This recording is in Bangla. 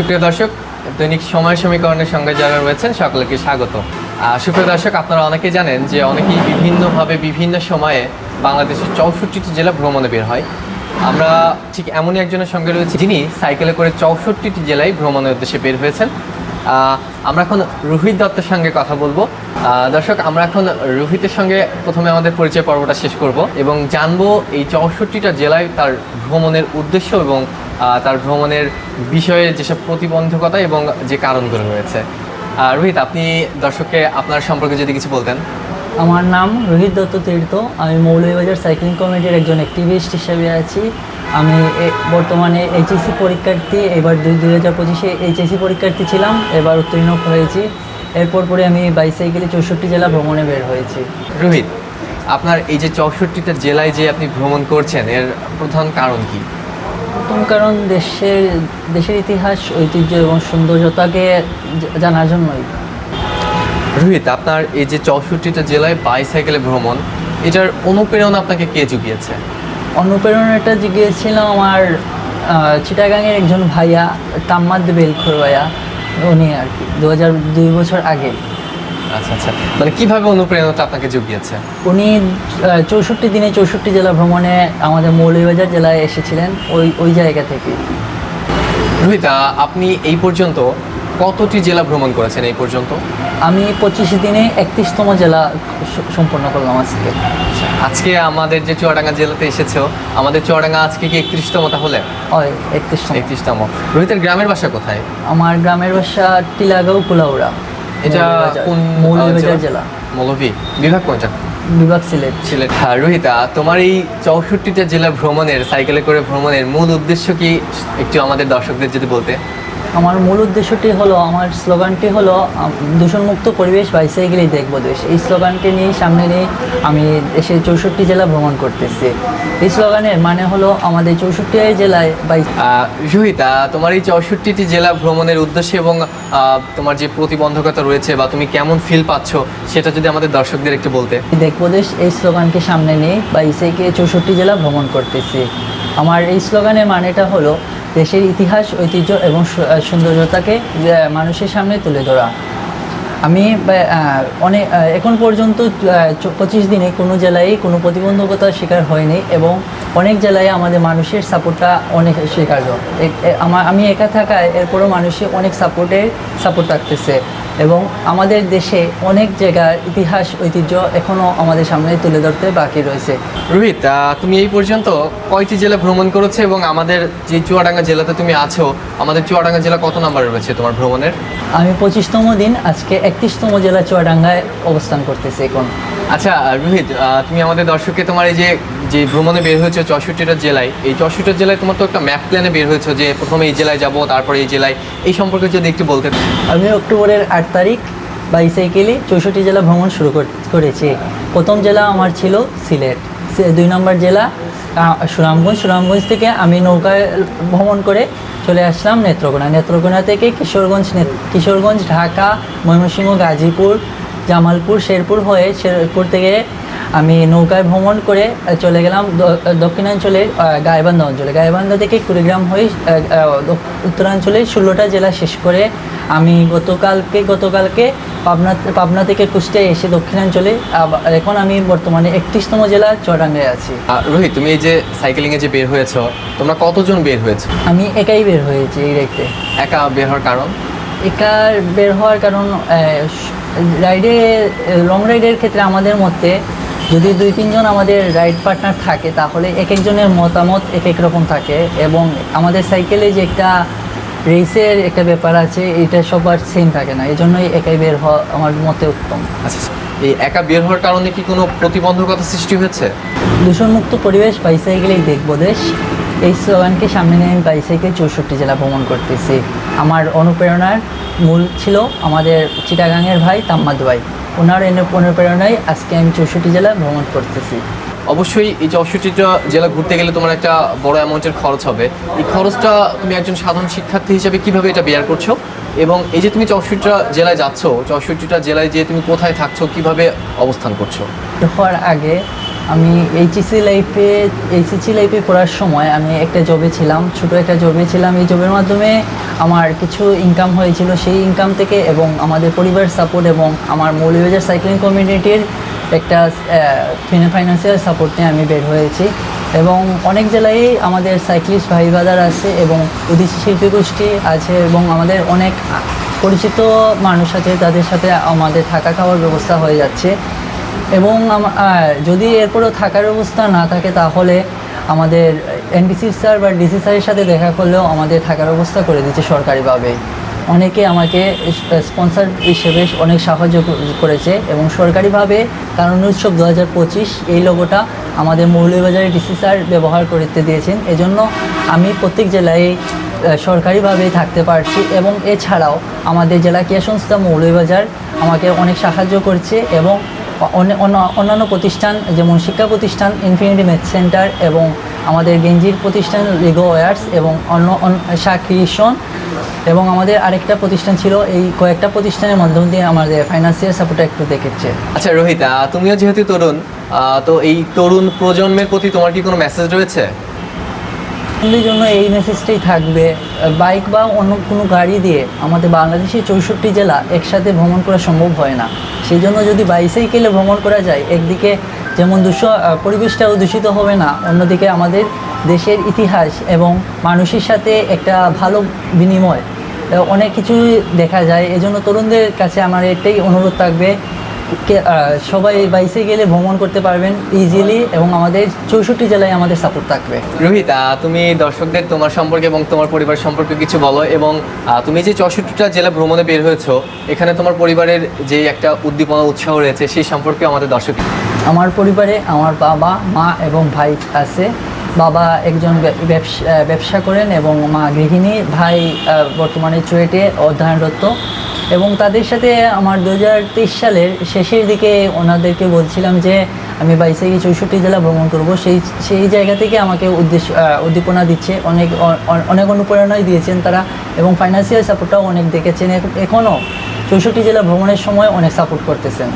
সুপ্রিয় দর্শক, দৈনিক সময় সমীকরণের সঙ্গে যারা রয়েছেন, সকলকে স্বাগত। সুপ্রিয় দর্শক, আপনারা অনেকে জানেন যে অনেকেই বিভিন্নভাবে বিভিন্ন সময়ে বাংলাদেশের চৌষট্টিটি জেলা ভ্রমণে বের হয়। আমরা ঠিক এমনই একজনের সঙ্গে রয়েছি যিনি সাইকেলে করে চৌষট্টিটি জেলায় ভ্রমণের উদ্দেশ্যে বের হয়েছেন। আমরা এখন রোহিত দত্তের সঙ্গে কথা বলব। দর্শক, আমরা এখন রোহিতের সঙ্গে প্রথমে আমাদের পরিচয় পর্বটা শেষ করব এবং জানব এই চৌষট্টিটা জেলায় তার ভ্রমণের উদ্দেশ্য এবং তার ভ্রমণের বিষয়ে যেসব প্রতিবন্ধকতা এবং যে কারণগুলো রয়েছে। রোহিত, আপনি দর্শককে আপনার সম্পর্কে যদি কিছু বলতেন। আমার নাম রোহিত দত্ত তীর্থ আমি মৌলভীবাজার সাইক্লিং কমিটির একজন অ্যাক্টিভিস্ট হিসেবে আছি। আমি বর্তমানে এইচএসসি পরীক্ষার্থী এবার দুই দু হাজার পঁচিশে এইচএসসি পরীক্ষার্থী ছিলাম এবার উত্তীর্ণ হয়েছি। এরপর পরে আমি বাইসাইকেলে চৌষট্টি জেলা ভ্রমণে বের হয়েছি। রোহিত আপনার এই যে চৌষট্টিটা জেলায় যে আপনি ভ্রমণ করছেন এর প্রধান কারণ কি? প্রথম কারণ দেশের দেশের ইতিহাস ঐতিহ্য এবং সৌন্দর্যতাকে জানার জন্যই। রোহিত আপনার এই যে চৌষট্টিটা জেলায় বাইসাইকেলে ভ্রমণ এটার অনুপ্রেরণা আপনাকে কে জুগিয়েছে? অনুপ্রেরণাটা জিগিয়েছিলাম আমার চিটাগাংয়ের একজন ভাইয়া তাম্মাদ বেলখোর ভাইয়া উনি আর কি দু হাজার দুই বছর আগে। আচ্ছা আচ্ছা। মানে কীভাবে অনুপ্রেরণাটা আপনাকে জুগিয়েছে? উনি চৌষট্টি দিনে চৌষট্টি জেলা ভ্রমণে আমাদের মৌলভীবাজার জেলায় এসেছিলেন ওই ওই জায়গা থেকে। রোহিত আপনি এই পর্যন্ত কতটি জেলা ভ্রমণ করেছেন এই পর্যন্ত? আমি পঁচিশ দিনে একত্রিশতম জেলা সম্পন্ন করলাম আজকে। আজকে আমাদের যে চুয়াডাঙ্গা জেলাতে এসেছ আমাদের চুয়াডাঙ্গা আজকে কি একত্রিশতম তাহলে? হয় একত্রিশতম। একত্রিশতম। রোহিতের গ্রামের বাসা কোথায়? আমার গ্রামের বাসা টিলাগাঁও কুলাউড়া। এটা কোন মৌলভীবাজার জেলা। মৌলভী। বিভাগ কোনটা? বিভাগ সিলেট। সিলেট। হ্যাঁ রোহিতা তোমার এই চৌষট্টিটা জেলা ভ্রমণের সাইকেলে করে ভ্রমণের মূল উদ্দেশ্য কি? একটু আমাদের দর্শকদের যদি বলতে। আমার মূল উদ্দেশ্যটি হলো আমার স্লোগানটি হলো দূষণমুক্ত পরিবেশ বাইসাইকেলেই দেখব দেশ। এই স্লোগানটি নিয়ে সামনে নিয়ে আমি দেশের চৌষট্টি জেলা ভ্রমণ করতেছি। এই স্লোগানের মানে হলো আমাদের চৌষট্টি জেলায় বাই আহ, তোমার এই চৌষট্টিটি জেলা ভ্রমণের উদ্দেশ্যে এবং তোমার যে প্রতিবন্ধকতা রয়েছে বা তুমি কেমন ফিল পাচ্ছ সেটা যদি আমাদের দর্শকদের একটু বলতে। দেখব দেশ এই স্লোগানকে সামনে নিয়ে বাইসাইকে চৌষট্টি জেলা ভ্রমণ করতেছি। আমার এই স্লোগানের মানেটা হলো দেশের ইতিহাস, ঐতিহ্য এবং সৌন্দর্যতাকে মানুষের সামনে তুলে ধরা। আমি অনেক এখন পর্যন্ত পঁচিশ দিনে কোনো জেলায় কোনো প্রতিবন্ধকতার শিকার হয়নি এবং অনেক জেলায় আমাদের মানুষের সাপোর্টটা অনেক স্বীকার্য। আমার আমি একা থাকায় এরপরও মানুষের অনেক সাপোর্টের, সাপোর্ট রাখতেছে। এবং আমাদের দেশে অনেক জায়গার ইতিহাস ঐতিহ্য এখনও আমাদের সামনে তুলে ধরতে বাকি রয়েছে। রোহিত তুমি এই পর্যন্ত কয়টি জেলা ভ্রমণ করেছ এবং আমাদের যে চুয়াডাঙ্গা জেলাতে তুমি আছো আমাদের চুয়াডাঙ্গা জেলা কত নাম্বার রয়েছে তোমার ভ্রমণের? আমি পঁচিশতম দিন আজকে একত্রিশতম জেলা চুয়াডাঙ্গায় অবস্থান করতেছি এখন। আচ্ছা রোহিত তুমি আমাদের দর্শককে তোমার এই যে যে ভ্রমণে বের হয়েছে চৌষট্টিটা জেলায়, এই চৌষট্টিটা জেলায় তোমার তো একটা ম্যাপ প্ল্যানে বের হয়েছে যে প্রথমে এই জেলায় যাব, তারপরে এই জেলায়। এই সম্পর্কে যদি একটু বলতে আমি অক্টোবরের আট তারিখ বাইসাইকেলে চৌষট্টি জেলা ভ্রমণ শুরু কর- করেছি। প্রথম জেলা আমার ছিল সিলেট। দুই নম্বর জেলা সুনামগঞ্জ। সুনামগঞ্জ থেকে আমি নৌকায় ভ্রমণ করে চলে আসলাম নেত্রকোনা। নেত্রকোনা থেকে কিশোরগঞ্জ কিশোরগঞ্জ, ঢাকা, ময়মনসিংহ, গাজীপুর জামালপুর শেরপুর হয়ে শেরপুর থেকে আমি নৌকায় ভ্রমণ করে চলে গেলাম দক্ষিণাঞ্চলের গাইবান্ধা অঞ্চলে। গাইবান্ধা থেকে কুড়িগ্রাম হয়ে উত্তরাঞ্চলের ষোলোটা জেলা শেষ করে আমি গতকালকে গতকালকে পাবনা পাবনা থেকে কুষ্টিয়ায় এসে দক্ষিণাঞ্চলে এখন আমি বর্তমানে একত্রিশতম জেলা চুয়াডাঙ্গায় আছি। রোহিত তুমি এই যে সাইকেলিংয়ে যে বের হয়েছো তোমরা কতজন বের হয়েছো? আমি একাই বের হয়েছি এই রেখে একা বের হওয়ার কারণ? একার বের হওয়ার কারণ রাইডে লং রাইডের ক্ষেত্রে আমাদের মধ্যে যদি দুই তিনজন আমাদের রাইড পার্টনার থাকে তাহলে এক একজনের মতামত এক এক রকম থাকে এবং আমাদের সাইকেলে যে একটা রেসের একটা ব্যাপার আছে এটা সবার সেম থাকে না। এই জন্যই একাই বের হওয়া আমার মতে উত্তম। আচ্ছা। এই একা বের হওয়ার কারণে কি কোনো প্রতিবন্ধকতা সৃষ্টি হয়েছে? দূষণমুক্ত পরিবেশ বাইসাইকেলেই দেখব দেশ। এই স্লোগানকে সামনে নিয়ে আমি বাইসাইকেল চৌষট্টি জেলা ভ্রমণ করতেছি। আমার অনুপ্রেরণার মূল ছিল আমাদের চিটাগাংয়ের ভাই তাম্মাদ ভাই। ওনার অনুপ্রেরণায় আজকে আমি চৌষট্টি জেলা ভ্রমণ করতেছি। অবশ্যই এই চৌষট্টিটা জেলা ঘুরতে গেলে তোমার একটা বড় অ্যামাউন্টের খরচ হবে। এই খরচটা তুমি একজন সাধারণ শিক্ষার্থী হিসেবে কীভাবে এটা বেয়ার করছ? এবং এই যে তুমি চৌষট্টিটা জেলায় যাচ্ছ চৌষট্টিটা জেলায় যে তুমি কোথায় থাকছো কীভাবে অবস্থান করছ? হওয়ার আগে আমি এইচএসসি লাইফে এইচএসসি লাইফে পড়ার সময় আমি একটা জবে ছিলাম, ছোট একটা জবে ছিলাম। এই জবের মাধ্যমে আমার কিছু ইনকাম হয়েছিল। সেই ইনকাম থেকে এবং আমাদের পরিবার সাপোর্ট এবং আমার মৌলভীবাজার সাইক্লিং কমিউনিটির একটা ফাইন্যান্সিয়াল সাপোর্ট নিয়ে আমি বের হয়েছি। এবং অনেক জেলায় আমাদের সাইক্লিস্ট ভাই বাদার আছে এবং উদিসী শিল্পী গোষ্ঠী আছে এবং আমাদের অনেক পরিচিত মানুষ আছে, তাদের সাথে আমাদের থাকা খাওয়ার ব্যবস্থা হয়ে যাচ্ছে। এবং যদি এরপরেও থাকার ব্যবস্থা না থাকে, তাহলে আমাদের এনডিসি স্যার বা ডিসি স্যারের সাথে দেখা করলেও আমাদের থাকার ব্যবস্থা করে দিচ্ছে সরকারিভাবে। অনেকে আমাকে স্পন্সর হিসেবে অনেক সাহায্য করেছে এবং সরকারিভাবে কারণ উৎসব দু হাজার পঁচিশ, এই লোগোটা আমাদের মৌলভীবাজারে ডিসি স্যার ব্যবহার করতে দিয়েছেন। এজন্য আমি প্রত্যেক জেলায় সরকারিভাবেই থাকতে পারছি এবং এছাড়াও আমাদের জেলা ক্রিয়া সংস্থা মৌলভীবাজার আমাকে অনেক সাহায্য করছে এবং অন্যান্য প্রতিষ্ঠান, যেমন শিক্ষা প্রতিষ্ঠান ইনফিনিটি ম্যাথ সেন্টার এবং আমাদের গেঞ্জির প্রতিষ্ঠান লিগো ওয়ার্স এবং অন্য সাকৃষণ এবং আমাদের আরেকটা প্রতিষ্ঠান ছিল, এই কয়েকটা প্রতিষ্ঠানের মাধ্যম দিয়ে আমাদের ফাইন্যান্সিয়াল সাপোর্টটা একটু দেখেছে। আচ্ছা রোহিতা, তুমিও যেহেতু তরুণ তো এই তরুণ প্রজন্মের প্রতি তোমার কি কোনো মেসেজ রয়েছে? আমাদের জন্য এই মেসেজটাই থাকবে। বাইক বা অন্য কোনো গাড়ি দিয়ে আমাদের বাংলাদেশের চৌষট্টি জেলা একসাথে ভ্রমণ করা সম্ভব হয় না। সেই জন্য যদি বাইসাইকেলে ভ্রমণ করা যায়, একদিকে যেমন দূষ পরিবেশটাও দূষিত হবে না, অন্যদিকে আমাদের দেশের ইতিহাস এবং মানুষের সাথে একটা ভালো বিনিময় অনেক কিছুই দেখা যায়। এজন্য তরুণদের কাছে আমার এটাই অনুরোধ থাকবে সবাই বাইসে গেলে ভ্রমণ করতে পারবেন ইজিলি এবং আমাদের চৌষট্টি জেলায় আমাদের সাপোর্ট থাকবে। রোহিত তুমি দর্শকদের তোমার সম্পর্কে এবং তোমার পরিবার সম্পর্কে কিছু বলো এবং তুমি যে চৌষট্টিটা জেলা ভ্রমণে বের হয়েছো এখানে তোমার পরিবারের যে একটা উদ্দীপনা উৎসাহ রয়েছে সেই সম্পর্কে আমাদের দর্শক। আমার পরিবারে আমার বাবা মা এবং ভাই আছে। বাবা একজন ব্যবসা ব্যবসা করেন এবং মা গৃহিণী ভাই বর্তমানে চুয়েটে অধ্যয়নরত। এবং তাদের সাথে আমার দু হাজার তেইশ সালের শেষের দিকে ওনাদেরকে বলছিলাম যে, আমি বাইশে চৌষট্টি জেলা ভ্রমণ করব। সেই সেই জায়গা থেকে আমাকে উদ্দেশ্য উদ্দীপনা দিচ্ছে। অনেক অনেক অনুপ্রেরণাই দিয়েছেন তারা এবং ফাইন্যান্সিয়াল সাপোর্টটাও অনেক দেখেছেন। এখনও চৌষট্টি জেলা ভ্রমণের সময় অনেক সাপোর্ট করতেছেন।